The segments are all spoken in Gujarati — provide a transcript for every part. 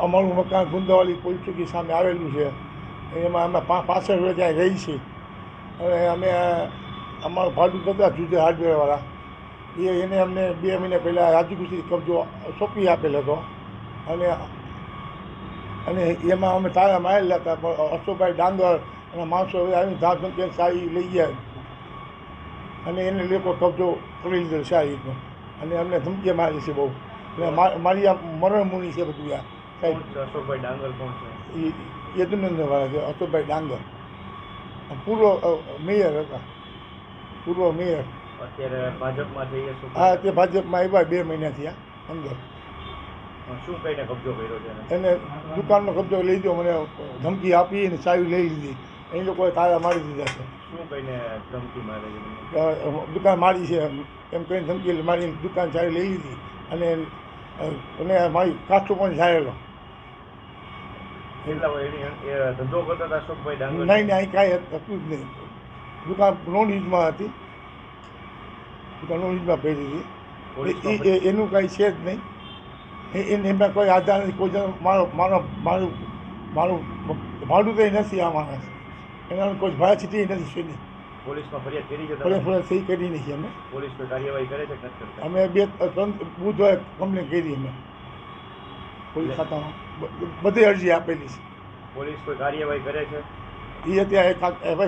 અમારું મકાન ગુંદાવાલી પોલીસ સામે આવેલું છે. એમાં અમે પા, પાછળ વર્ષ ત્યાં રહી છીએ. અને અમે, અમારું ભાડું થતા જુદે હાર્ડવેરવાળા. એ એને અમને બે મહિના પહેલાં રાજુકુશી કબજો સોંપી આપેલ હતો. અને અને એમાં અમે તાળા મારેલા હતા પણ અશોકભાઈ ડાંગર અને માણસો હવે આવીને ધામ ધમકી સારી લઈ ગયા. અને એને લોકો કબજો કરી લીધો સારી રીતનો અને અમને ધમકી મારી છે બહુ. એટલે મારી આ મરણ મુનિ છે બધું આ. સાહેબ. અશોકભાઈ ડાંગર કોણ છે? એ યદુનંદવાળા છે અશોકભાઈ ડાંગર. પૂર્વ મેયર હતા. પૂર્વ મેયર. અત્યારે ભાજપમાં જઈએ હા તે ભાજપમાં આવ્યા બે મહિનાથી આ અંદર. શું કહીને કબજો કર્યો છે એને? દુકાનનો કબજો લઈ દો મને ધમકી આપી અને ચાવી લઈ લીધી. એ લોકોએ તાળા મારી દીધા છે. શું કહીને ધમકી મારે દુકાન મારી છે એમ કહીને ધમકી મારી દુકાન ચાવી લઈ લીધી અને અને મારી કાચું પણ જાયેલો નહીં નહીં કાંઈ હતું જ નહીં. દુકાન નોન યુઝમાં હતી. દુકાન નોન યુઝમાં પહેરી હતી. એનું કાંઈ છે જ નહીં. એમાં કોઈ આધાર નથી કોઈ જણ મારો મારો મારું મારું ભાડું કંઈ નથી આ માણસ એના કોઈ ભાડા છીટી નથી શેની પોલીસમાં ફરિયાદ કરી છે ફળે સહી કરી નથી અમે. પોલીસ કોઈ કાર્યવાહી કરે છે કે નથી કરતા? અમે બે ત્રણ બુધવારે કમ્પ્લેન કરી અમે. પોલીસ ખાતામાં બધી અરજી આપેલી છે. પોલીસ કોઈ કાર્યવાહી કરે છે? એ અત્યારે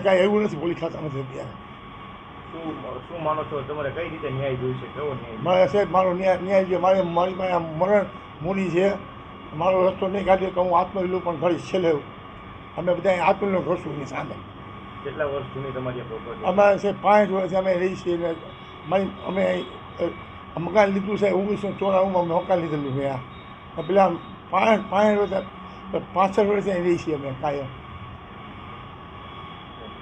કાંઈ એવું નથી પોલીસ ખાતામાં અત્યારે. શું શું માનો છો? તમારે કઈ રીતે ન્યાય જોઈશે કેવો ન્યાય મારે સાહેબ મારો ન્યાય ન્યાય છે મારે મારી પાસે મરણ મૂડી છે. મારો રસ્તો નહીં કાઢ્યો કે હું આત્મવિલો પણ કરીશ છેલ્લે. અમે બધા આત્મવિલો કરશું એની સામે. કેટલા વર્ષ જૂની તમારી પ્રોપર્ટી અમારે છે પાંચ વર્ષ અમે રહી છીએ ને અમે મકાન લીધું છે, ઓગણીસો ચોરાણુંમાં મકાન લીધેલું છે પેલા પાંચ પાંચ વર્ષ પાસઠ વર્ષ રહી છીએ અમે કાયમ.